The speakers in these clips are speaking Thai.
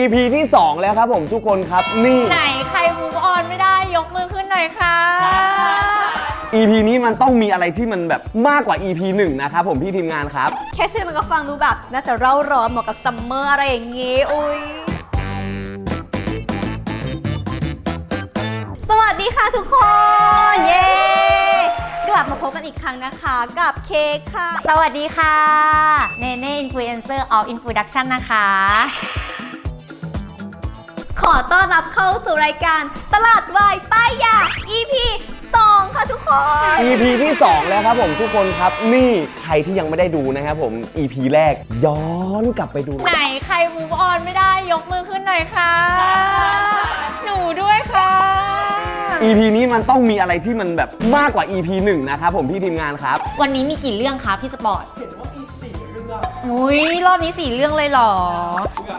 EP ที่ 2 แล้วครับผมทุกคนครับนี่ ไหนใครมูฟออนไม่ได้ยกมือขึ้นหน่อยค่ะ EP นี้มันต้องมีอะไรที่มันแบบมากกว่า EP 1 นะครับผมพี่ทีมงานครับ แค่ชื่อมันก็ฟังดูแบบ น่าจะเร่าร้อนเหมาะกับซัมเมอร์อะไรอย่างงี้ อุ้ย สวัสดีค่ะทุกคน เย้ กลับมาพบกันอีกครั้งนะคะกับเค้กค่ะ สวัสดีค่ะ เนเน่อินฟลูเอนเซอร์ออฟอินฟูดักชันนะคะ ขอต้อนรับเข้าสู่รายการตลาดวายป้ายยา EP 2 ค่ะทุกคน EP ที่ 2 แล้วครับผมทุกคนครับ นี่ใครที่ยังไม่ได้ดูนะครับผม EP แรกย้อนกลับไปดูไหนใครมูฟออนไม่ได้ยกมือขึ้นหน่อยค่ะ หนูด้วยค่ะ EP นี้มันต้องมีอะไรที่มันแบบมากกว่า EP 1 นะครับผมพี่ทีมงานครับ วันนี้มีกี่เรื่องคะพี่สปอร์ต เห็นว่ามีสี่เรื่องอุ้ยรอบนี้สี่เรื่องเลยเหรอ เ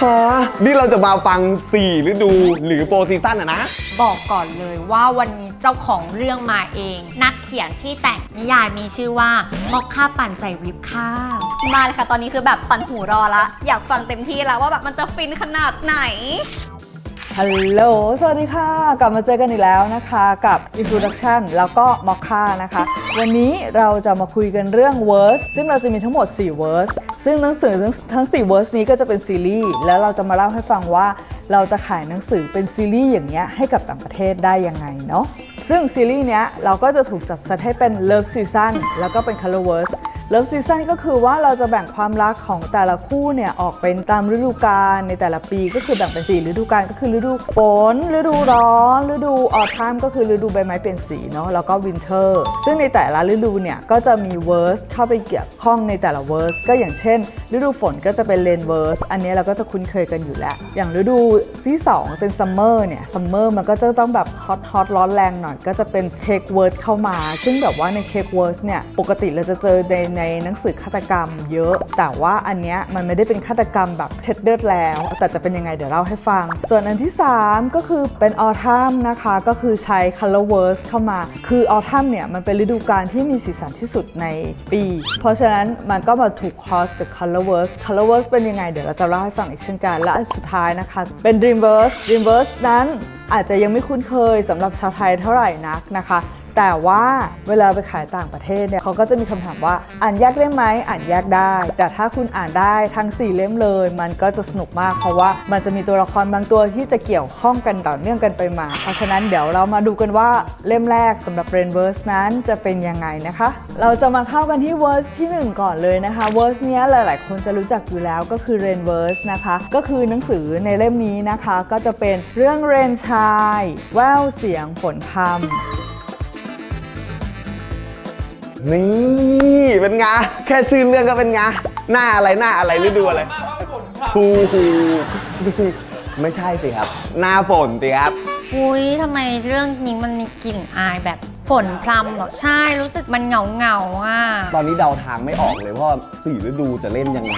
ฮะนี่เราจะมาฟัง 4 ฤดูหรือโปรซีซั่นอะนะ บอกก่อนเลยว่าวันนี้เจ้าของเรื่องมาเอง นักเขียนที่แต่งนิยายมีชื่อว่ามอกค่าปั่นใส่วิปข้าวมาเลยค่ะ ตอนนี้คือแบบปั่นหูรอละ อยากฟังเต็มที่แล้วว่าแบบมันจะฟินขนาดไหน ฮัลโหล สวัสดีค่ะ กลับมาเจอกันอีกแล้วนะคะกับ Introduction แล้วก็ m o c c a นะคะ วันนี้เราจะมาคุยกันเรื่อง verse ซึ่งเราจะมีทั้งหมด 4 verse ซึ่งหนังสือทั้งทั้ง 4 verse นี้ก็จะเป็นซีรีส์ แล้วเราจะมาเล่าให้ฟังว่าเราจะขายหนังสือเป็นซีรีส์อย่างเงี้ยให้กับต่างประเทศได้ยังไงเนาะ ซึ่งซีรีส์เนี้ยเราก็จะถูกจัดเซตให้เป็น Love Season แล้วก็เป็น Color Verse ลิฟซีซั่นก็คือว่าเราจะแบ่งความรักของแต่ละคู่เนี่ยออกเป็นตามฤดูกาลในแต่ละปีก็คือแบ่งเป็นสี่ฤดูกาลก็คือฤดูฝน ฤดูร้อน ฤดูออทัมก็คือฤดูใบไม้เปลี่ยนสีเนาะแล้วก็วินเทอร์ซึ่งในแต่ละฤดูเนี่ยก็จะมีเวอร์สเข้าไปเกี่ยวข้องในแต่ละเวอร์สก็อย่างเช่น ฤดูฝนก็จะเป็นเลนเวอร์สอันนี้เราก็จะคุ้นเคยกันอยู่แล้ว อย่างฤดูที่สองเป็นซัมเมอร์เนี่ยซัมเมอร์มันก็จะต้องแบบฮอตฮอตร้อนแรงหน่อยก็จะเป็นเค้กเวิร์ดเข้ามา ซึ่งแบบว่าในเค้กเวิร์ดเนี่ยปกติเราจะเจอในในหนังสือฆาตกรรมเยอะ แต่ว่าอันเนี้ยมันไม่ได้เป็นฆาตกรรมแบบเช็ดเลือดแล้ว แต่จะเป็นยังไงเดี๋ยวเล่าให้ฟัง ส่วนอันที่ 3 ก็คือเป็นออทัมนะคะก็คือใช้ color verse เข้ามา คือออทัมเนี่ยมันเป็นฤดูกาลที่มีสีสันที่สุดในปี เพราะฉะนั้นมันก็มาถูก cross กับ color verse color verse เป็นยังไงเดี๋ยวเราจะเล่าให้ฟังอีกเช่นกัน และอันสุดท้ายนะคะ เป็น dream verse dream verse นั้นอาจจะยังไม่คุ้นเคยสำหรับชาวไทยเท่าไหร่นักนะคะ แต่ว่าเวลาไปขายต่างประเทศเนี่ยเขาก็จะมีคำถามว่าอ่านแยกได้ไหมอ่านแยกได้ แต่ถ้าคุณอ่านได้ทั้ง 4 เล่มเลย มันก็จะสนุกมาก เพราะว่ามันจะมีตัวละครบางตัวที่จะเกี่ยวข้องกันต่อเนื่องกันไปมา เพราะฉะนั้นเดี๋ยวเรามาดูกันว่าเล่มแรกสำหรับ r a i n v e r s e นั้นจะเป็นยังไงนะคะ เราจะมาเข้ากันที่ verse ที่ 1 ก่อนเลยนะคะ verse เนี้ยหลาย ๆ คนจะรู้จักอยู่แล้วก็คือ rain verse นะคะก็คือหนังสือในเล่มนี้นะคะ ก็จะเป็นเรื่องเรนชาย แววเสียงฝนพำ นี่เป็นไงแค่ชื่อเรื่องก็เป็นไงหน้าอะไรหน้าอะไรฤดูอะไรมากว่าฝนครับฮูฮูไม่ใช่สิครับ หน้าฝนสิครับอุ้ยทำไมเรื่องนี้มันมีกลิ่นอายแบบฝนพรำเหรอใช่รู้สึกมันเหงาเงาๆอะตอนนี้เดาทางไม่ออกเลยว่าสี่ฤดูจะเล่นยังไง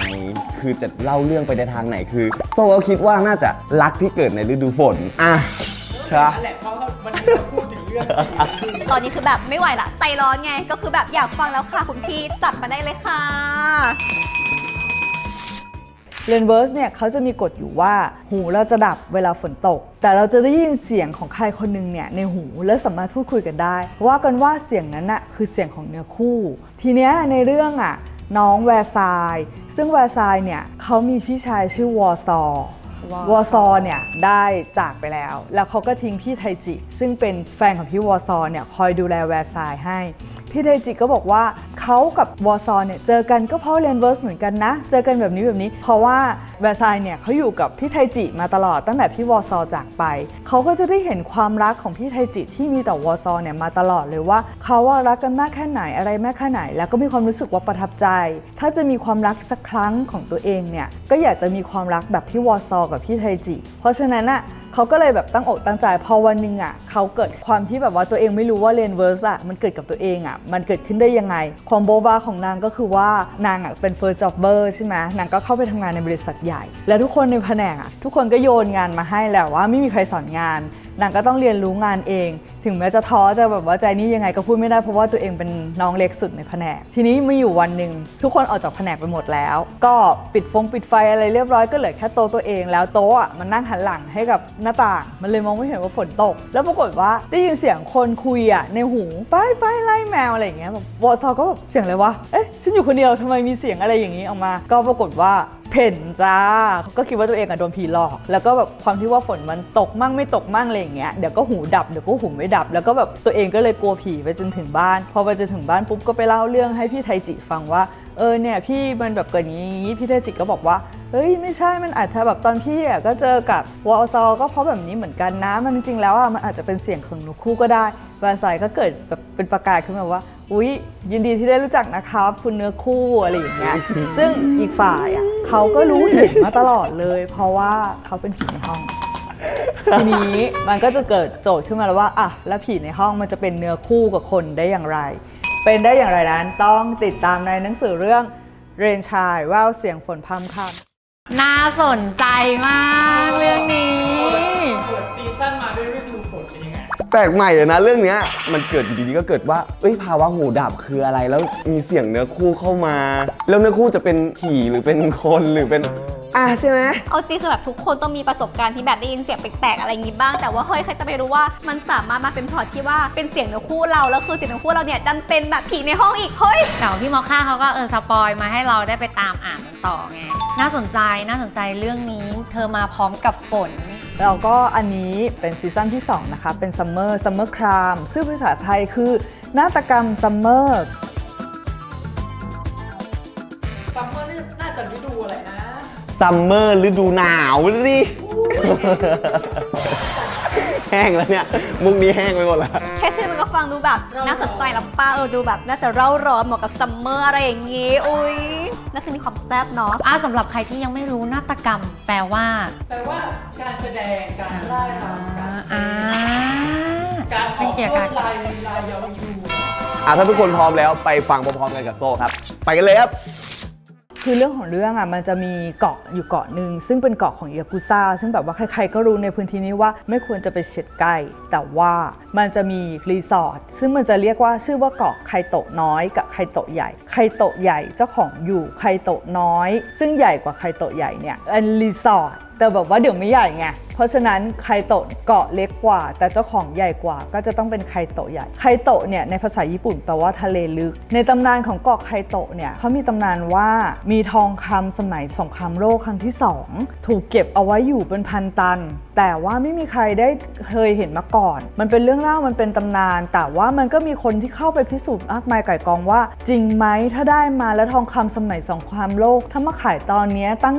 คือจะเล่าเรื่องไปในทางไหนคือ โซก็คิดว่าน่าจะรักที่เกิดในฤดูฝนอะใช่ปะนั่นแหละเพราะว่าวันนี้เราพูดถึงเรื่องสี่ฤดูตอนนี้คือแบบไม่ไหวละใจร้อนไง ก็คือแบบอยากฟังแล้วค่ะคุณพี่จัดมาได้เลยค่ะ เรนเวิร์สเนี่ยเขาจะมีกฎอยู่ว่าหูเราจะดับเวลาฝนตก แต่เราจะได้ยินเสียงของใครคนหนึ่งเนี่ยในหูและสามารถพูดคุยกันได้ ว่ากันว่าเสียงนั้นน่ะคือเสียงของเนื้อคู่ ทีเนี้ยในเรื่องอะน้องแวร์ซาย ซึ่งแวร์ซายเนี่ยเขามีพี่ชายชื่อวอร์ซอ วอซอเนี่ยได้จากไปแล้ว แล้วเขาก็ทิ้งพี่ไทจิ ซึ่งเป็นแฟนของพี่วอซอเนี่ยคอยดูแลแวร์ซายให้ พี่ไทจิก็บอกว่าเขากับวอซอเนี่ยเจอกันก็เพราะเรียนเวิร์สเหมือนกันนะ เจอกันแบบนี้แบบนี้ เพราะว่าแวร์ซายเนี่ยเขาอยู่กับพี่ไทจิมาตลอดตั้งแต่พี่วอซอจากไป เขาก็จะได้เห็นความรักของพี่ไทจิที่มีต่อวอซอเนี่ยมาตลอดเลยว่าเขาว่ารักกันมากแค่ไหนอะไรมากแค่ไหน แล้วก็มีความรู้สึกว่าประทับใจ ถ้าจะมีความรักสักครั้งของตัวเองเนี่ยก็อยากจะมีความรักแบบพี่วอซอกับพี่ไทจิ เพราะฉะนั้นอะ เขาก็เลยแบบตั้งอกตั้งใจพอวันหนึ่งอะเขาเกิดความที่แบบว่าตัวเองไม่รู้ว่าเรนเวิร์สอะมันเกิดกับตัวเองอะมันเกิดขึ้นได้ยังไง ความโบบาของนางก็คือว่านางอะเป็นเฟิร์สจ็อบเบอร์ใช่ไหมนางก็เข้าไปทำงานในบริษัทใหญ่ และทุกคนในแผนกอะทุกคนก็โยนงานมาให้แล้วว่าไม่มีใครสอนงาน นางก็ต้องเรียนรู้งานเอง ถึงแม้จะท้อจะแบบว่าใจนี่ยังไงก็พูดไม่ได้เพราะว่าตัวเองเป็นน้องเล็กสุดในแผนก ทีนี้มีอยู่วันหนึ่งทุกคนออกจากแผนกไปหมดแล้ว ก็ปิดฟงปิดไฟอะไรเรียบร้อยก็เหลือแค่โต๊ะตัวเอง แล้วโต๊ะอะมันนั่งหันหลังให้กับหน้าต่าง มันเลยมองไม่เห็นว่าฝนตก แล้วปรากฏว่าได้ยินเสียงคนคุยอะในหูไปไปไล่แมวอะไรอย่างเงี้ยแบบวอซอก็แบบเสียงอะไรวะเอ๊ะฉันอยู่คนเดียวทำไมมีเสียงอะไรอย่างงี้ออกมา ก็ปรากฏว่าเพ่นจ้าก็คิดว่าตัวเองอะโดนผีหลอก แล้วก็แบบความที่ว่าฝนมันตกมั่งไม่ตกมั่งอะไรอย่างเงี้ยเดี๋ยวก็หูดับเดี๋ยวก็หูไม่ดับ แล้วก็แบบตัวเองก็เลยกลัวผีไปจนถึงบ้าน พอไปจนถึงบ้านปุ๊บก็ไปเล่าเรื่องให้พี่ไทจิฟังว่า เออเนี่ยพี่มันแบบเกิดอย่างนี้พี่ไทจิก็บอกว่าเฮ้ยไม่ใช่มันอาจจะแบบตอนพี่อะก็เจอกับวอลซอก็เพราะแบบนี้เหมือนกันนะมันจริงๆแล้วอะมันอาจจะเป็นเสียงของหนูคู่ก็ได้วาไซก็เกิดแบบเป็นประกายขึ้นมาว่าอุ๊ยยินดีที่ได้รู้จักนะครับคุณเนื้อคู่อะไรอย่างเงี้ยซึ่งอีกฝ่ายอะเขาก็รู้เห็นมาตลอดเลย เพราะว่าเขาเป็นผีในห้อง ทีนี้มันก็จะเกิดโจทย์ขึ้นมาแล้วว่าอะแล้วผีในห้องมันจะเป็นเนื้อคู่กับคนได้อย่างไร เป็นได้อย่างไรนั้นต้องติดตามในหนังสือเรื่องเรนชายว่าวเสียงฝนพรำคำน่าสนใจมากเรื่องนี้ เปิดซีซั่นมาด้วยฤดูฝนเป็นยังไง แปลกใหม่เลยนะเรื่องเนี้ยมันเกิดอยู่ดีๆก็เกิดว่าเอ้ยภาวะหูดับคืออะไรแล้วมีเสียงเนื้อคู่เข้ามา แล้วเนื้อคู่จะเป็นผีหรือเป็นคนหรือเป็น อะใช่ไหมเอาจริงคือแบบทุกคนต้องมีประสบการณ์ที่แบบได้ยินเสียงแปลกๆอะไรอย่างงี้บ้าง แต่ว่าเฮ้ยใครจะไปรู้ว่ามันสามารถมาเป็นพล็อตที่ว่าเป็นเสียงเนื้อคู่เราแล้วคือเสียงเนื้อคู่เราเนี่ยดันเป็นแบบผีในห้องอีกเฮ้ย แต่ว่าพี่มอคค่าเขาก็เออสปอยมาให้เราได้ไปตามอ่านมันต่อไง น่าสนใจน่าสนใจเรื่องนี้ เธอมาพร้อมกับฝนแล้วก็อันนี้เป็นซีซั่นที่ 2 นะคะ เป็นซัมเมอร์ซัมเมอร์ครามซึ่งภาษาไทยคือนาฏกรรมซัมเมอร์ซัมเมอร์นี่น่าจะฤดูอะไรนะ ซัมเมอร์ฤดูหนาวดิ แห้งแล้วเนี่ย มุกนี้แห้งไปหมดแล้ว แค่ชื่อมันก็ฟังดูแบบ น่าสนใจแล้วป้าเออดูแบบน่าจะเร่าร้อนเหมาะกับซัมเมอร์อะไรอย่างงี้ อุ้ยน่าจะมีความแซ่บเนาะ อ่าสำหรับใครที่ยังไม่รู้นาฏกรรม แปลว่าแปลว่าการแสดงการร่ายรำการอ่าการอเป็นอกเกี่ยวลกัวบดลายลายเยาวยูอะถ้าทุกคนพร้อมแล้วไปฟังพร้อมๆกันกับโซ่ครับ ไปกันเลยครับ คือเรื่องของเรื่องอะมันจะมีเกาะอยู่เกาะหนึ่งซึ่งเป็นเกาะของยากุซ่าซึ่งแบบว่าใครๆก็รู้ในพื้นที่นี้ว่าไม่ควรจะไปเฉียดใกล้ แต่ว่ามันจะมีรีสอร์ทซึ่งมันจะเรียกว่าชื่อว่าเกาะไคโตะน้อยกับไคโตะใหญ่ไคโตะใหญ่เจ้าของอยู่ไคโตะน้อย ซึ่งใหญ่กว่าไคโตะใหญ่เนี่ยเป็นรีสอร์ทแต่แบบว่าเดี๋ยวไม่ใหญ่ไง เพราะฉะนั้นไคโตะเกาะเล็กกว่า แต่เจ้าของใหญ่กว่าก็จะต้องเป็นไคโตะใหญ่ ไคโตะเนี่ยในภาษาญี่ปุ่นแปลว่าทะเลลึก ในตำนานของเกาะไคโตะเนี่ยเขามีตำนานว่ามีทองคำสมัยสงครามโลกครั้งที่สองถูกเก็บเอาไว้อยู่เป็นพันตัน แต่ว่าไม่มีใครได้เคยเห็นมาก่อน มันเป็นเรื่องเล่ามันเป็นตำนาน แต่ว่ามันก็มีคนที่เข้าไปพิสูจน์มากมายไก่กองว่า จริงไหมถ้าได้มาแล้วทองคำสมัยสงครามโลก ถ้ามาขายตอนนี้ตั้ง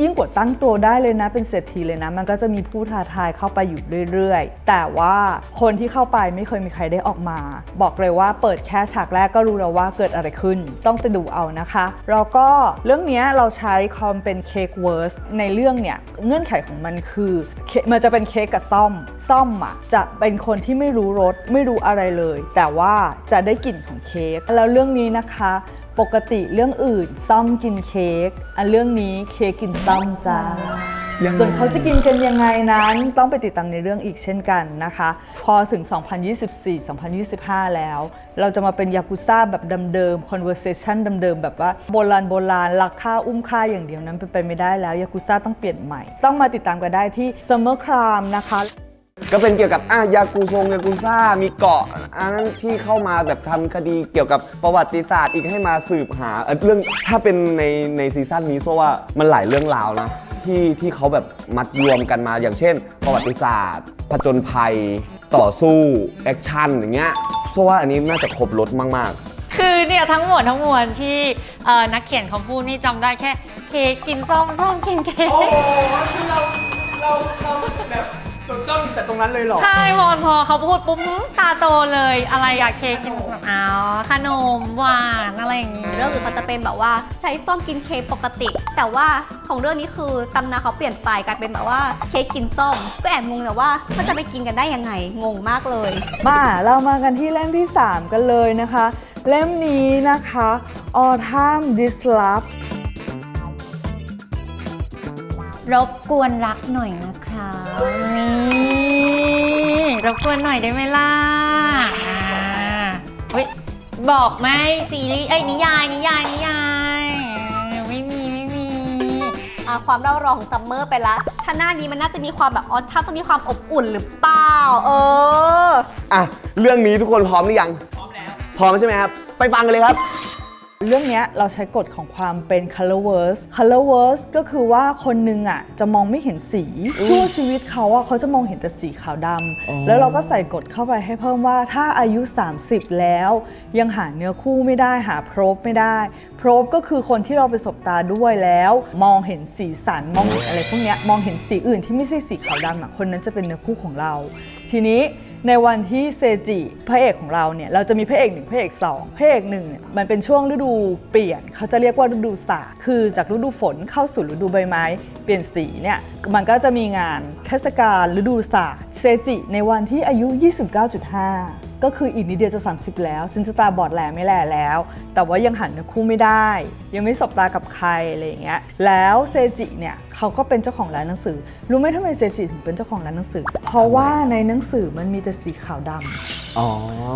ยิ่งกว่าตั้งตัวได้เลยนะเป็นเศรษฐีเลยนะ มันก็จะมีผู้ท้าทายเข้าไปอยู่เรื่อยๆ แต่ว่าคนที่เข้าไปไม่เคยมีใครได้ออกมา บอกเลยว่าเปิดแค่ฉากแรกก็รู้แล้วว่าเกิดอะไรขึ้น ต้องไปดูเอานะคะแล้วก็เรื่องนี้เราใช้คอมเป็นเค้กเวิร์สในเรื่องเนี่ยเงื่อนไขของมันคือ มันจะเป็นเค้กกับซ่อม ซ่อมอะจะเป็นคนที่ไม่รู้รสไม่รู้อะไรเลย แต่ว่าจะได้กลิ่นของเค้กแล้วเรื่องนี้นะคะปกติเรื่องอื่นซ่อมกินเค้ก อันเรื่องนี้เค้กกินซ่อมจ้า ยังไง ส่วนเขาจะกินกันยังไงนั้นต้องไปติดตามในเรื่องอีกเช่นกันนะคะ พอถึง 2024-2025 แล้ว เราจะมาเป็นยากุซ่าแบบเดิมๆ conversation เดิมๆ แบบว่าโบราณโบราณลักค่าอุ้มค่าอย่างเดียวนั้นเป็นไปไม่ได้แล้วยากุซ่าต้องเปลี่ยนใหม่ ต้องมาติดตามกันได้ที่ Summer Crime นะคะ ก็เป็นเกี่ยวกับอะยากูซงยากูซ่ามีเกาะอันนั้นที่เข้ามาแบบทำคดีเกี่ยวกับประวัติศาสตร์อีกให้มาสืบหาเอ่อเรื่องถ้าเป็นในในซีซั่นนี้โซว่ามันหลายเรื่องราวนะ ที่ที่เขาแบบมัดรวมกันมาอย่างเช่น ประวัติศาสตร์ผจญภัย ต่อสู้ แอคชั่นอย่างเงี้ยโซว่าอันนี้น่าจะครบรถมากคือเนี่ยทั้งหมดทั้งมวลที่เอ่อนักเขียนเขาพูดนี่จำได้แค่ เค้กกินส้มส้มกินเค้ก โอ้โหคือเราเราเราแบบ จดจ้องอยู่แต่ตรงนั้นเลยเหรอ ใช่พอพอเขาพูดปุ๊บหืมตาโตเลย อะไรอะเค้กกินอ้าวขนมหวานอะไรอย่างงี้ เรื่องอื่นเขาจะเป็นแบบว่าใช้ส้มกินเค้กปกติ แต่ว่าของเรื่องนี้คือตำนานเขาเปลี่ยนไปกลายเป็นแบบว่าเค้กกินส้ม ก็แอบงงแต่ว่ามันจะไปกินกันได้ยังไงงงมากเลย มาเรามากันที่เล่มที่ 3 กันเลยนะคะ เล่มนี้นะคะ Autumn Disrupt รบกวนรักหน่อยนะครับนี่รบกวนหน่อยได้ไหมล่ะอ่าเฮ้ยบอกไหมซีรีส์ไอ้ยนิยายนิยายนิยายอ่าไม่มีไม่มี อะความเร่าร้อนของซัมเมอร์ไปละถ้าหน้านี้มันน่าจะมีความแบบออถ้าต้องมีความอบอุ่นหรือเปล่า เออ อะ เรื่องนี้ทุกคนพร้อมหรือยัง พร้อมแล้ว พร้อมใช่ไหมครับ ไปฟังกันเลยครับ เรื่องเนี้ยเราใช้กฎของความเป็น colorverse colorverse ก็คือว่าคนหนึงอะจะมองไม่เห็นสีชั่วชีวิตเขาอะเขาจะมองเห็นแต่สีขาวดอ๋อำแล้วเราก็ใส่กฎเข้าไปให้เพิ่มว่าถ้าอายุ 30 แล้ว ยังหาเนื้อคู่ไม่ได้หาโพรบไม่ได้โพรบก็คือคนที่เราไปสบตาด้วยแล้ว มองเห็นสีสันมองเห็นอะไรพวกเนี้ยมองเห็นสีอื่นที่ไม่ใช่สีขาวดำอะคนนั้นจะเป็นเนื้อคู่ของเรา ทีนี้ในวันที่เซจิพระเอกของเราเนี่ยเราจะมีพระเอกหนึ่งพระเอกสองพระเอกหนึ่งเนี่ยมันเป็นช่วงฤดูเปลี่ยน เขาจะเรียกว่าฤดูศาสตร์คือจากฤดูฝนเข้าสู่ฤดูใบไม้ เปลี่ยนสีเนี่ยมันก็จะมีงานเทศกาลฤดูศาสตร์เซจิในวันที่อายุ 29.5 ก็คืออีกนิดเดียวจะ 30 แล้วฉันจะตาบอดแหลไม่แหล่แล้ว แต่ว่ายังหันเนื้อคู่ไม่ได้ ยังไม่สบตากับใครอะไรอย่างเงี้ยแล้วเซจิเนี่ยเขาก็เป็นเจ้าของร้านหนังสือ รู้ไหมทำไมเซจิถึงเป็นเจ้าของร้านหนังสือ เพราะว่าในหนังสือมันมีแต่สีขาวดำอ๋อ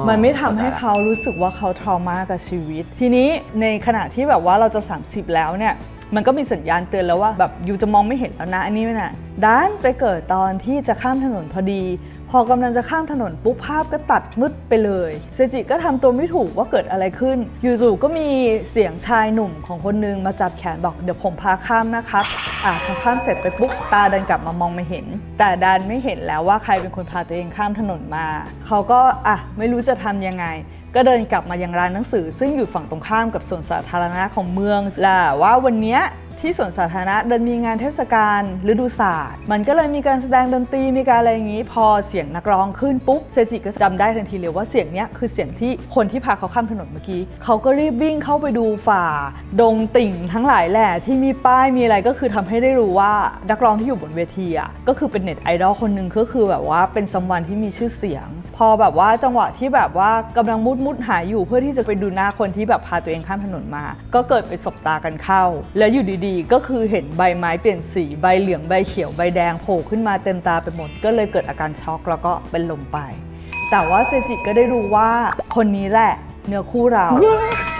มันไม่ทำให้เขารู้สึกว่าเขาทรมากับชีวิต ทีนี้ในขณะที่แบบว่าเราจะ 30 แล้วเนี่ย มันก็มีสัญญาณเตือนแล้วว่าแบบยูจะมองไม่เห็นแล้วนะอันนี้ไม่น่ะด้านไปเกิดตอนที่จะข้ามถนนพอดี พอกำลังจะข้ามถนนปุ๊บภาพก็ตัดมืดไปเลยเซจิก็ทำตัวไม่ถูกว่าเกิดอะไรขึ้นอยู่ๆก็มีเสียงชายหนุ่มของคนนึงมาจับแขนบอกเดี๋ยวผมพาข้ามนะครับอะพอข้ามเสร็จไปปุ๊บตาดินกลับมามองไม่เห็น แต่ดันไม่เห็นแล้วว่าใครเป็นคนพาตัวเองข้ามถนนมา เขาก็อะไม่รู้จะทำยังไง ก็เดินกลับมายังร้านหนังสือ ซึ่งอยู่ฝั่งตรงข้ามกับสวนสาธารณะของเมืองและว่าวันนี้ ที่สวนสาธารณะเดินมีงานเทศกาลฤดูศาสตร์ มันก็เลยมีการแสดงดนตรีมีการอะไรอย่างนี้ พอเสียงนักร้องขึ้นปุ๊บเซจิก็จำได้ทันทีเลยว่าเสียงเนี้ยคือเสียงที่คนที่พาเขาข้ามถนนเมื่อกี้เขาก็รีบวิ่งเข้าไปดูฝ่า ดงติ่งทั้งหลายแหละที่มีป้ายมีอะไรก็คือทำให้ได้รู้ว่านักร้องที่อยู่บนเวทีอะก็คือเป็นเน็ตไอดอลคนหนึ่งก็คือแบบว่าเป็นซัมวันที่มีชื่อเสียง พอแบบว่าจังหวะที่แบบว่ากำลังมุดมุดหายอยู่เพื่อที่จะไปดูหน้าคนที่แบบพาตัวเองข้ามถนนมา ก็เกิดไปสบตากันเข้า แล้วอยู่ดีๆก็คือเห็นใบไม้เปลี่ยนสีใบเหลืองใบเขียวใบแดงโผล่ขึ้นมาเต็มตาไปหมด ก็เลยเกิดอาการช็อกแล้วก็เป็นลมไป แต่ว่าเซจิก็ได้รู้ว่าคนนี้แหละเนื้อคู่เรา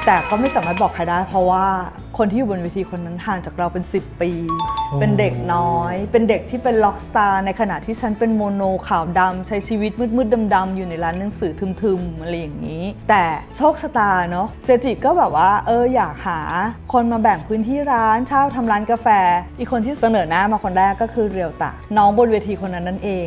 แต่ก็ไม่สามารถบอกใครได้เพราะว่า คนที่อยู่บนเวทีคนนั้นห่างจากเราเป็น 10 ปี เป็นเด็กน้อย เป็นเด็กที่เป็นล็อกสตาร์ในขณะที่ฉันเป็นโมโนขาวดำใช้ชีวิตมืดๆดำๆอยู่ในร้านหนังสือทึมๆอะไรอย่างนี้ แต่โชคชะตาเนาะเซจิก็แบบว่าเอออยากหาคนมาแบ่งพื้นที่ร้านเช่าทำร้านกาแฟ อีกคนที่เสนอหน้ามาคนแรกก็คือเรียวตะน้องบนเวทีคนนั้นนั่นเอง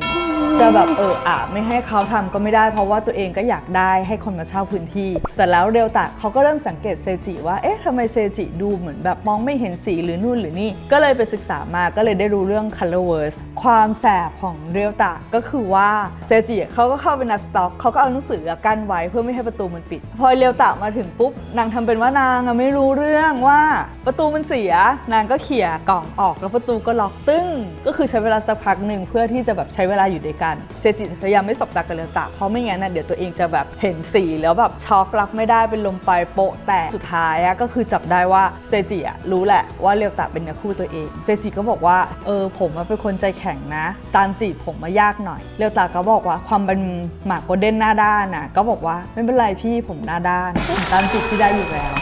จะแบบเอออะไม่ให้เขาทำก็ไม่ได้ เพราะว่าตัวเองก็อยากได้ให้คนมาเช่าพื้นที่ เสร็จแล้วเรียวตะเขาก็เริ่มสังเกตเซจิว่าเอ๊ะทำไมเซจิดูเหมือนแบบมองไม่เห็นสีหรือนู่นหรือนี่ ก็เลยไปศึกษามาก็เลยได้รู้เรื่อง colorverse ความแสบของเรียวตะก็คือว่าเซจิเขาก็เข้าไปนับสต็อกเขาก็เอาหนังสือกั้นไว้เพื่อไม่ให้ประตูมันปิด พอเรียวตะมาถึงปุ๊บนางทำเป็นว่านางไม่รู้เรื่องว่าประตูมันเสีย นางก็เขี่ยกล่องออกแล้วประตูก็ล็อกตึ้งก็คือใช้เวลาสักพักหนึ่งเพื่อที่จะแบบใช้เวลาอยู่ด้วยกันเซจิพยายามไม่สบตากับเรียตะเพราะไม่งั้นนะเดี๋ยวตัวเองจะแบบเห็นสีแล้วแบบช็อกรับไม่ได้เป็นลมไปโปะแต่สุดท้ายอะก็คือจับได้ว่าเซจิอะรู้แหละว่าเรียวตะเป็นเนื้อคู่ตัวเองเซจิก็บอกว่าเออผมเป็นคนใจแข็งนะตามจีบผมมายากหน่อยเรียวตะก็บอกว่าความเป็นหมาโกลเด้นหน้าด้านนะก็บอกว่าไม่เป็นไรพี่ผมหน้าด้านตามจีบที่ได้อยู่แล้ว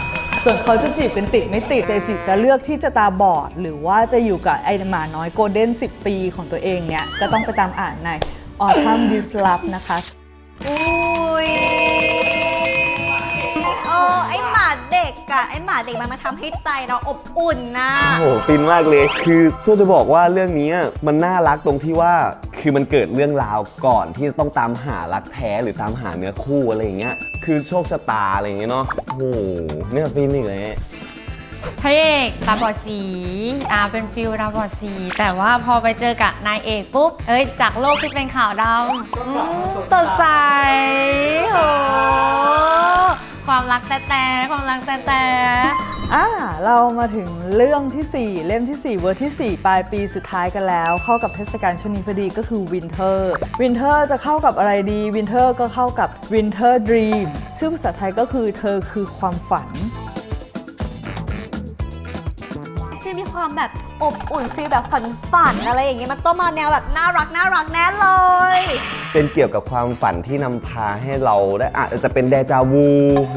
ส่วนเขาจะจีบเป็นติดไม่ติดเจจิจะเลือกที่จะตาบอด หรือว่าจะอยู่กับไอ้หมาน้อยโกลเด้น 10 ปีของตัวเองเนี่ย ก็ต้องไปตามอ่านใน Autumn Disrupt นะคะ อุ้ย เออไอหมาเด็กอะไอหมาเด็กมันมาทำให้ใจเราอบอุ่นนะ โอ้โหฟินมากเลย คือสู้จะบอกว่าเรื่องนี้มันน่ารักตรงที่ว่า คือมันเกิดเรื่องราวก่อนที่จะต้องตามหารักแท้หรือตามหาเนื้อคู่อะไรอย่างเงี้ย คือโชคชะตาอะไรอย่างเงี้ยเนาะ โอ้โหเนี่ยฟินอีกเลย พระเอกตาบอดสีอ่าเป็นฟิลตาบอดสี แต่ว่าพอไปเจอกับนายเอกปุ๊บ เอ้ย จากโลกที่เป็นขาวดำอืมสดใสโห ความรักแต่แต่ความรักแต่แต่อ่าเรามาถึงเรื่องทีสี่4 เล่มทีสี่ 4 เวอร์ทีสี่ 4 ปลายปีสุดท้ายกันแล้ว เข้ากับเทศกาลช่วงนี้พอดีก็คือวินเทอร์วินเทอร์จะเข้ากับอะไรดีวินเทอร์ก็เข้ากับ Winter Dream ชื่อภาษาไทยก็คือเธอคือความฝัน ชื่อมีความความแบบ อบอุ่นฟีลแบบฝันฝันๆอะไรอย่างเงี้ยมันต้องมาแนวแบบน่ารักน่ารักแน่เลย เป็นเกี่ยวกับความฝันที่นำพาให้เราได้อาจจะเป็นเดจาวู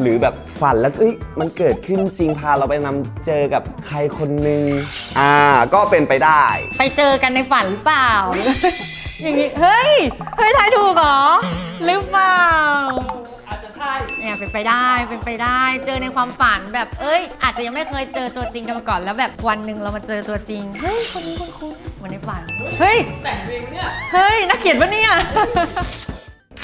หรือแบบฝันแล้วเอ้ยมันเกิดขึ้นจริงพาเราไปนำเจอกับใครคนหนึ่งอ่า ก็เป็นไปได้ ไปเจอกันในฝันหรือเปล่า อย่างนี้ เฮ้ย เฮ้ยทายถูกเหรอ หรือเปล่าอาจจะใช่ เนี่ยเป็นไปได้เป็นไปได้ เจอในความฝันแบบเอ้ย อาจจะยังไม่เคยเจอตัวจริงกันมาก่อนแล้วแบบวันหนึ่งเรามาเจอตัวจริงเฮ้ยคนนี้คุ้นๆเหมือนในฝันเฮ้ยแต่งเพลงเนี่ยเฮ้ยนักเขียนปะเนี่ย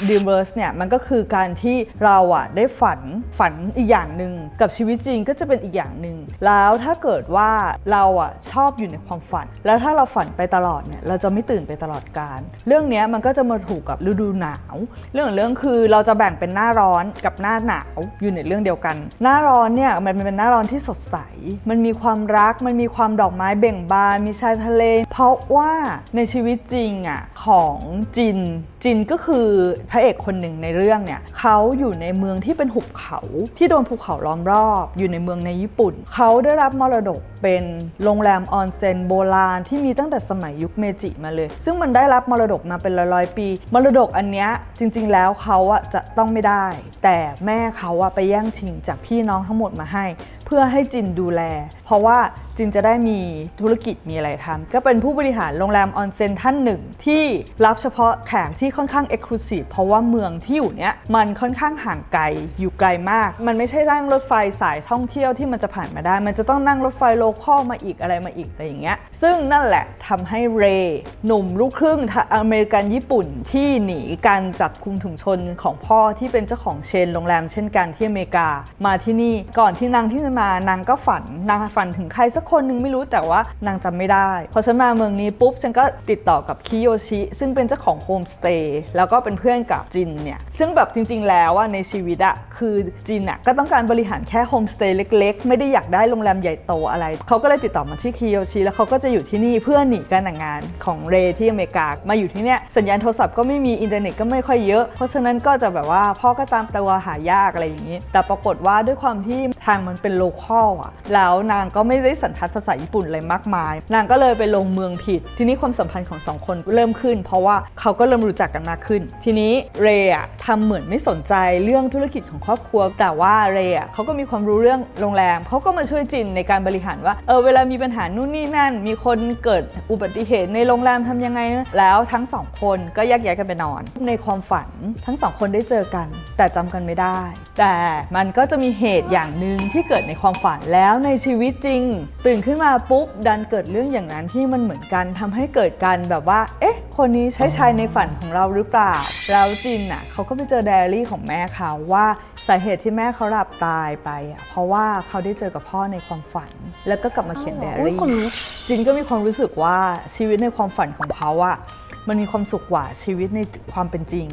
ดีมเวอร์สเนี่ยมันก็คือการที่เราอะได้ฝันฝันอีกอย่างหนึ่งกับชีวิตจริงก็จะเป็นอีกอย่างหนึ่งแล้วถ้าเกิดว่าเราอะชอบอยู่ในความฝัน แล้วถ้าเราฝันไปตลอดเนี่ยเราจะไม่ตื่นไปตลอดการ เรื่องนี้มันก็จะมาถูกกับฤดูหนาว เรื่องของเรื่องคือเราจะแบ่งเป็นหน้าร้อนกับหน้าหนาวอยู่ในเรื่องเดียวกัน หน้าร้อนเนี่ยมันเป็นหน้าร้อนที่สดใส มันมีความรักมันมีความดอกไม้เบ่งบานมีชายทะเล เพราะว่าในชีวิตจริงอะของจินจินก็คือพระเอกคนหนึ่งในเรื่องเนี่ยเขาอยู่ในเมืองที่เป็นหุบเขาที่โดนภูเขาล้อมรอบ อยู่ในเมืองในญี่ปุ่น เขาได้รับมรดกเป็นโรงแรมออนเซ็นโบราณที่มีตั้งแต่สมัยยุคเมจิมาเลย ซึ่งมันได้รับมรดกมาเป็นร้อยๆปี มรดกอันเนี้ยจริง ๆ แล้วเขาอะจะต้องไม่ได้ แต่แม่เขาอะไปแย่งชิงจากพี่น้องทั้งหมดมาให้ เพื่อให้จินดูแล เพราะว่าจินจะได้มีธุรกิจมีอะไรทำก็เป็นผู้บริหารโรงแรมออนเซ็นท่านหนึ่ง ที่รับเฉพาะแขกที่ค่อนข้างเอกลูซีฟเพราะว่าเมืองที่อยู่เนี้ยมันค่อนข้างห่างไกลอยู่ไกลมาก มันไม่ใช่นั่งรถไฟสายท่องเที่ยวที่มันจะผ่านมาได้ มันจะต้องนั่งรถไฟโลคอลมาอีกอะไรมาอีกอะไรอย่างเงี้ยซึ่งนั่นแหละทำให้เรหนุ่มลูกครึ่งอเมริกันญี่ปุ่นที่หนีการจับคุมถุงชนของพ่อที่เป็นเจ้าของเชนโรงแรมเช่นกันที่อเมริกามาที่นี่ก่อนที่นางที่จะมานางก็ฝันนางฝันถึงใครสักคนหนึ่งไม่รู้แต่ว่านางจำไม่ได้ พอฉันมาเมืองนี้ปุ๊บฉันก็ติดต่อกับคิโยชิ ซึ่งเป็นเจ้าของโฮมสเตย์แล้วก็เป็นเพื่อนกับจินเนี่ยซึ่งแบบจริง ๆ แล้วว่าในชีวิตอะคือจินอะก็ต้องการบริหารแค่โฮมสเตย์เล็ก ๆ ไม่ได้อยากได้โรงแรมใหญ่โตอะไรเขาก็เลยติดต่อมาที่คิโยชิแล้วเขาก็จะอยู่ที่นี่เพื่อหนีการแต่งงานของเรที่อเมริกามาอยู่ที่เนี่ยสัญญาณโทรศัพท์ก็ไม่มีอินเทอร์เน็ตก็ไม่ค่อยเยอะ เพราะฉะนั้นก็จะแบบว่าพ่อก็ตามตัวหายากอะไรอย่างนี้ แต่ปรากฏว่าด้วยความที่ทางมันเป็นโลคอลอะแล้วนางก็ไม่ได้สันทัดภาษาญี่ปุ่นอะไรมากมาย นางก็เลยไปลงเมืองผิด ทีนี้ความสัมพันธ์ของสองคนเริ่มขึ้น เพราะว่าเขาก็เริ่มรู้จักกันมากขึ้น ทีนี้เรย์อะทำเหมือนไม่สนใจเรื่องธุรกิจของครอบครัว แต่ว่าเรย์อะเขาก็มีความรู้เรื่องโรงแรมเขาก็มาช่วยจินในการบริหารว่าเออเวลามีปัญหานู่นนี่นั่น มีคนเกิดอุบัติเหตุในโรงแรมทำยังไง แล้วทั้งสองคนก็แยกย้ายกันไปนอน ในความฝันทั้งสองคนได้เจอกัน แต่จำกันไม่ได้ แต่มันก็จะมีเหตุอย่างหนึ่งที่เกิดในความฝันแล้วในชีวิตจริง ตื่นขึ้นมาปุ๊บดันเกิดเรื่องอย่างนั้นที่มันเหมือนกันทำให้เกิดการแบบว่า เอ๊ะ คนนี้ใช่ชายในฝันของเราหรือเปล่า แล้วจินอะเขาก็ไปเจอไดอารี่ของแม่เขาว่าสาเหตุที่แม่เขาหลับตายไปอะเพราะว่าเขาได้เจอกับพ่อในความฝัน แล้วก็กลับมาเขียนไดอารี่จินก็มีความรู้สึกว่าชีวิตในความฝันของเขาอะมันมีความสุขกว่าชีวิตในความเป็นจริง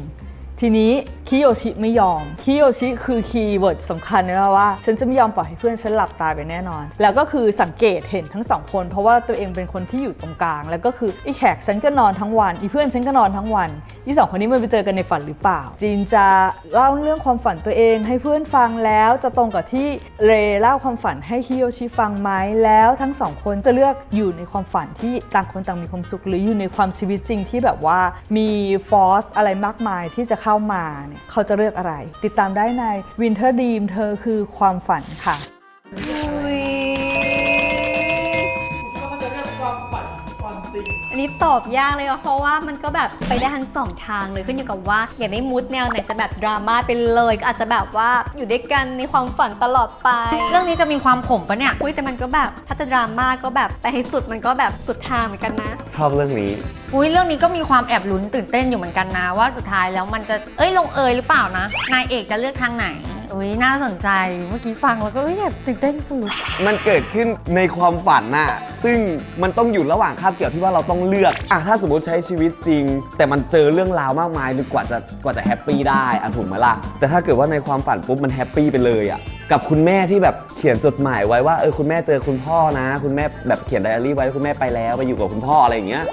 ทีนี้คิโยชิไม่ยอมคิโยชิคือคีย์เวิร์ดสำคัญนะว่า ฉันจะไม่ยอมปล่อยให้เพื่อนฉันหลับตายไปแน่นอน แล้วก็คือสังเกตเห็นทั้งสองคน เพราะว่าตัวเองเป็นคนที่อยู่ตรงกลาง แล้วก็คือไอ้แขกฉันก็นอนทั้งวัน อีเพื่อนฉันก็นอนทั้งวันอีสองคนนี้มันไปเจอกันในฝันหรือเปล่า จีนจะเล่าเรื่องความฝันตัวเองให้เพื่อนฟังแล้วจะตรงกับที่เรเล่าความฝันให้คิโยชิฟังไหมแล้วทั้งสองคนจะเลือกอยู่ในความฝันที่ต่างคนต่างมีความสุขหรืออยู่ในความชีวิตจริงที่แบบว่ามีฟอร์สอะไรมากมายที่จะเข้ามาเนี่ยเขาจะเลือกอะไร ติดตามได้ใน Winter Dream เธอคือความฝันค่ะ นนี้ตอบยากเลยอะเพราะว่ามันก็แบบไปได้ทั้งสองทางเลยขึ้นอยู่กับว่าอยากได้มูดแนวไหนจะแบบดราม่าไปเลยก็อาจจะแบบว่าอยู่ด้วยกันในความฝันตลอดไปเรื่องนี้จะมีความขมปะเนี่ยอุ้ยแต่มันก็แบบถ้าจะดราม่าก็แบบไปให้สุดมันก็แบบสุดทางเหมือนกันนะ ชอบเรื่องนี้อุ้ยเรื่องนี้ก็มีความแอบลุ้นตื่นเต้นอยู่เหมือนกันนะ ว่าสุดท้ายแล้วมันจะเอ้ยลงเอยหรือเปล่านะ นายเอกจะเลือกทางไหน อุ้ยน่าสนใจเมื่อกี้ฟังแล้วก็เอ้ยแบบตื่นเต้นคือมันเกิดขึ้นในความฝันน่ะ ซึ่งมันต้องอยู่ระหว่างคาบเกี่ยวที่ว่าเราต้องเลือกอะถ้าสมมติใช้ชีวิตจริง แต่มันเจอเรื่องราวมากมายกว่าจะกว่าจะแฮปปี้ได้อะถูกไหมล่ะ แต่ถ้าเกิดว่าในความฝันปุ๊บมันแฮปปี้ไปเลยอะ กับคุณแม่ที่แบบเขียนจดหมายไว้ว่าเออคุณแม่เจอคุณพ่อนะ คุณแม่แบบเขียนไดอารี่ไว้คุณแม่ไปแล้วไปอยู่กับคุณพ่ออะไรอย่างเงี้ย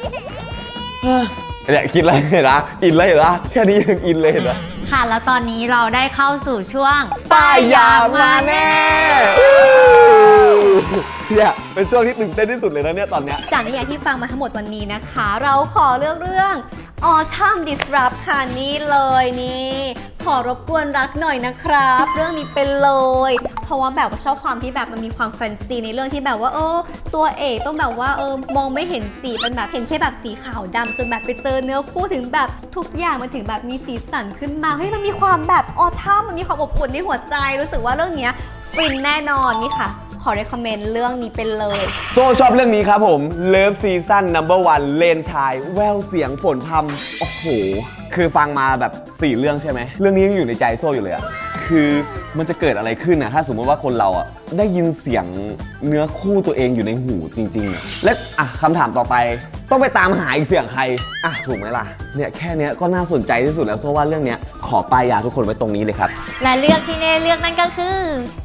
เนี่ยคิดอะไรเห็นนะอินเลยเห็นนะแค่นี้ยังอินเลยเห็นนะค่ะ แล้วตอนนี้เราได้เข้าสู่ช่วงป้ายยามาแน่เนี่ยเป็นช่วงที่ตื่นเต้นที่สุดเลยนะเนี่ยตอนเนี้ย จากนิยายที่ฟังมาทั้งหมดวันนี้นะคะ เราขอเลือกเรื่อง Autumn Disrupt ค่ะนี่เลยนี่ ขอรบกวนรักหน่อยนะครับ เรื่องนี้เป็นเลย เพราะว่าแบบว่าชอบความที่แบบมันมีความแฟนซีในเรื่องที่แบบว่าเออตัวเอกต้องแบบว่าเออมองไม่เห็นสีเป็นแบบเห็นแค่แบบสีขาวดำจนแบบไปเจอเนื้อคู่ถึงแบบทุกอย่างมันถึงแบบมีสีสันขึ้นมาเฮ้ยมันมีความแบบออทัมมันมีความอบอุ่นในหัวใจ รู้สึกว่าเรื่องเนี้ยฟินแน่นอนนี่ค่ะ ขอ recommend เรื่องนี้เป็นเลย โซชอบเรื่องนี้ครับผมเลิฟซีซั่นนัมเบอร์วันเลนชาย แววเสียงฝนพรำโอ้โห คือฟังมาแบบ 4 เรื่องใช่ไหม เรื่องนี้ยังอยู่ในใจโซ่อยู่เลยอะคือมันจะเกิดอะไรขึ้นนะถ้าสมมติว่าคนเราอะได้ยินเสียงเนื้อคู่ตัวเองอยู่ในหูจริงๆอะและอะคำถามต่อไป ต้องไปตามหาอีกเสียงใครอะถูกไหมล่ะเนี่ยแค่เนี้ยก็น่าสนใจที่สุดแล้วโซ่ว่าเรื่องเนี้ยขอป้ายยาทุกคนไว้ตรงนี้เลยครับ และเลือกที่เน่เลือกนั่นก็คือ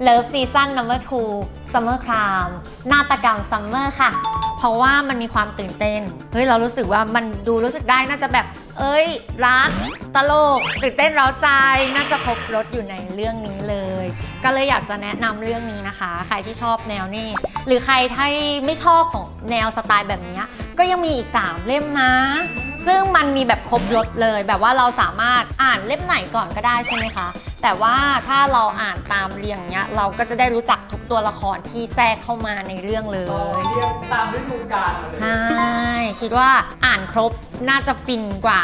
Love Season Number 2 Summer Crime นาฏกรรม Summer ค่ะ เพราะว่ามันมีความตื่นเต้น เฮ้ย เรารู้สึกว่ามันดูรู้สึกได้น่าจะแบบ เอ้ย รัก ตลก ตื่นเต้นเร้าใจ น่าจะครบรถอยู่ในเรื่องนี้เลย ก็เลยอยากจะแนะนำเรื่องนี้นะคะ ใครที่ชอบแนวนี้ หรือใครที่ไม่ชอบของแนวสไตล์แบบนี้ก็ยังมีอีก 3 เล่มนะ ซึ่งมันมีแบบครบรถเลย แบบว่าเราสามารถอ่านเล่มไหนก่อนก็ได้ใช่ไหมคะ แต่ว่าถ้าเราอ่านตามเรียงเนี้ยเราก็จะได้รู้จักทุกตัวละครที่แทรกเข้ามาในเรื่องเลต่อยเรียกตามฤดูกาลมาเลย ใช่ คิดว่าอ่านครบน่าจะฟินกว่า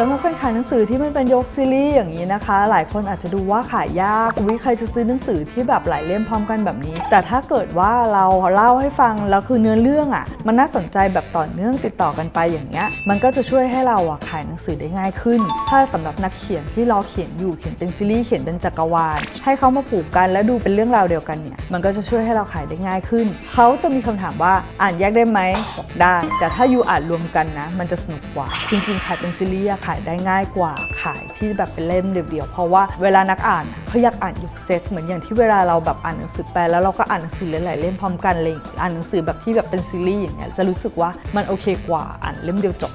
สำหรับคนขายหนังสือที่มันเป็นยกซีรีส์อย่างนี้นะคะ หลายคนอาจจะดูว่าขายยากวิใครจะซื้อหนังสือที่แบบหลายเล่มพร้อมกันแบบนี้ แต่ถ้าเกิดว่าเราเล่าให้ฟังแล้วคือเนื้อเรื่องอะ่ะ มันน่าสนใจแบบต่อเนื่องติดต่อกันไปอย่างเงี้ยมันก็จะช่วยให้เราอะขายหนังสือได้ง่ายขึ้น ถ้าสำหรับนักเขียนที่รอเขียนอยู่เขียนเป็นซีรีส์เขียนเป็นจักรวาลให้เขามาผูกกันแล้วดูเป็นเรื่องราวเดียวกันเนี่ยมันก็จะช่วยให้เราขายได้ง่ายขึ้นเขาจะมีคำถามว่าอ่านแยกได้ไหมบอกได้ แต่ถ้าอยู่อ่านรวมกันนะ มันจะสนุกกว่าจริงๆขายเป็นซีรีส์ขายได้ง่ายกว่าขายที่แบบเป็นเล่มเดียวๆเพราะว่าเวลานักอ่านเขาอยากอ่านยกเซตเหมือนอย่างที่เวลาเราแบบอ่านหนังสือแปลแล้วเราก็อ่านหนังสือหลายๆเล่มพร้อมกันเลยอ่านหนังสือแบบที่แบบเป็นซีรีส์อย่างเงี้ยจะรู้สึกว่ามันโอเคกว่าอ่านเล่มเดียวจบ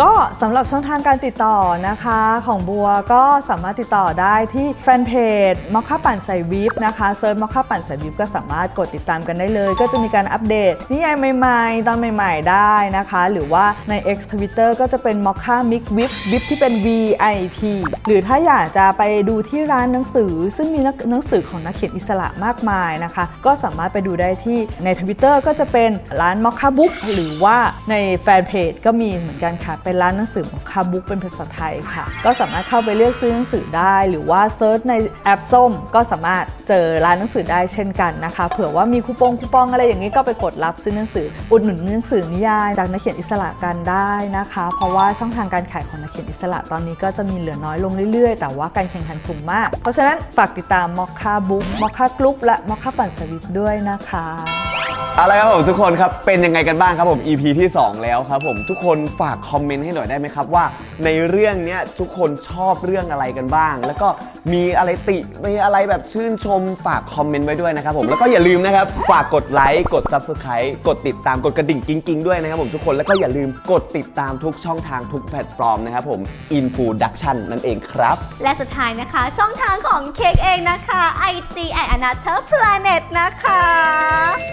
ก็สำหรับช่องทางการติดต่อนะคะ ของบัวก็สามารถติดต่อได้ที่แฟนเพจมอคค่าปั่นใส่วิบนะคะเซิร์ชมอคค่าปั่นใส่วิบก็สามารถกดติดตามกันได้เลย ก็จะมีการอัปเดตนิยายใหม่ๆ ตอนใหม่ๆ ได้นะคะ หรือว่าใน X Twitter ก็จะเป็นมอคค่ามิกวิบวิบที่เป็น VIP หรือถ้าอยากจะไปดูที่ร้านหนังสือ ซึ่งมีหนังสือของนักเขียนอิสระมากมายนะคะ ก็สามารถไปดูได้ที่ในทวิตเตอร์ก็จะเป็นร้านมอคค่าบุ๊กหรือว่าในแฟนเพจก็มีเหมือนกันค่ะเป็นร้านหนังสือมอคค่าบุ๊กเป็นภาษาไทยค่ะ ก็สามารถเข้าไปเลือกซื้อหนังสือได้ หรือว่าเซิร์ชในแอปส้ม ก็สามารถเจอร้านหนังสือได้เช่นกันนะคะ เผื่อว่ามีคูปองคูปองอะไรอย่างนี้ก็ไปกดรับซื้อหนังสือ อุดหนุนหนังสือนิยายจากนักเขียนอิสระกันได้นะคะ เพราะว่าช่องทางการขายของนักเขียนอิสระตอนนี้ก็จะมีเหลือน้อยลงเรื่อยๆ แต่ว่าการแข่งขันสูงมาก เพราะฉะนั้นฝากติดตามมอคค่าบุ๊กมอคค่ากรุ๊ปและมอคค่าปั่นสวิปด้วยนะคะ เอาละครับผมทุกคนครับเป็นยังไงกันบ้างครับผม EP ที่ 2 แล้วครับผมทุกคนฝากคอมเมนต์ให้หน่อยได้ไหมครับว่า ในเรื่องเนี้ยทุกคนชอบเรื่องอะไรกันบ้าง แล้วก็มีอะไรติมีอะไรแบบชื่นชมฝากคอมเมนต์ไว้ด้วยนะครับผมแล้วก็อย่าลืมนะครับฝากกดไลค์กด Subscribe กดติดตามกดกระดิ่งกิ้งๆด้วยนะครับผมทุกคนแล้วก็อย่าลืมกดติดตามทุกช่องทางทุกแพลตฟอร์มนะครับผม Infoduction นั่นเองครับ และสุดท้ายนะคะ ช่องทางของเค้กเองนะคะ IG and Another Planet นะคะ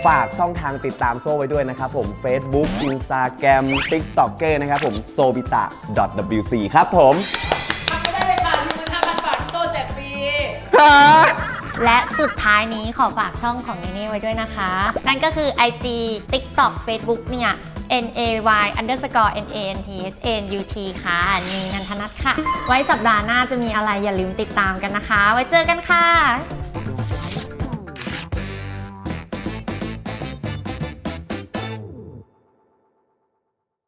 ฝากช่องทางติดตามโซ่ไว้ด้วยนะครับผม Facebook Instagram TikToker นะครับผม sobita wc ครับผม ทำไม่ได้เลยค่ะยูมันห้าพันบาทโซ่แจกฟรี และสุดท้ายนี้ขอฝากช่องของเนเน่ไว้ด้วยนะคะ นั่นก็คือ IG TikTok Facebook เนี่ย N A Y underscore N A N T H N U T ค่ะนีนันทนัทค่ะ ไว้สัปดาห์หน้าจะมีอะไรอย่าลืมติดตามกันนะคะ ไว้เจอกันค่ะ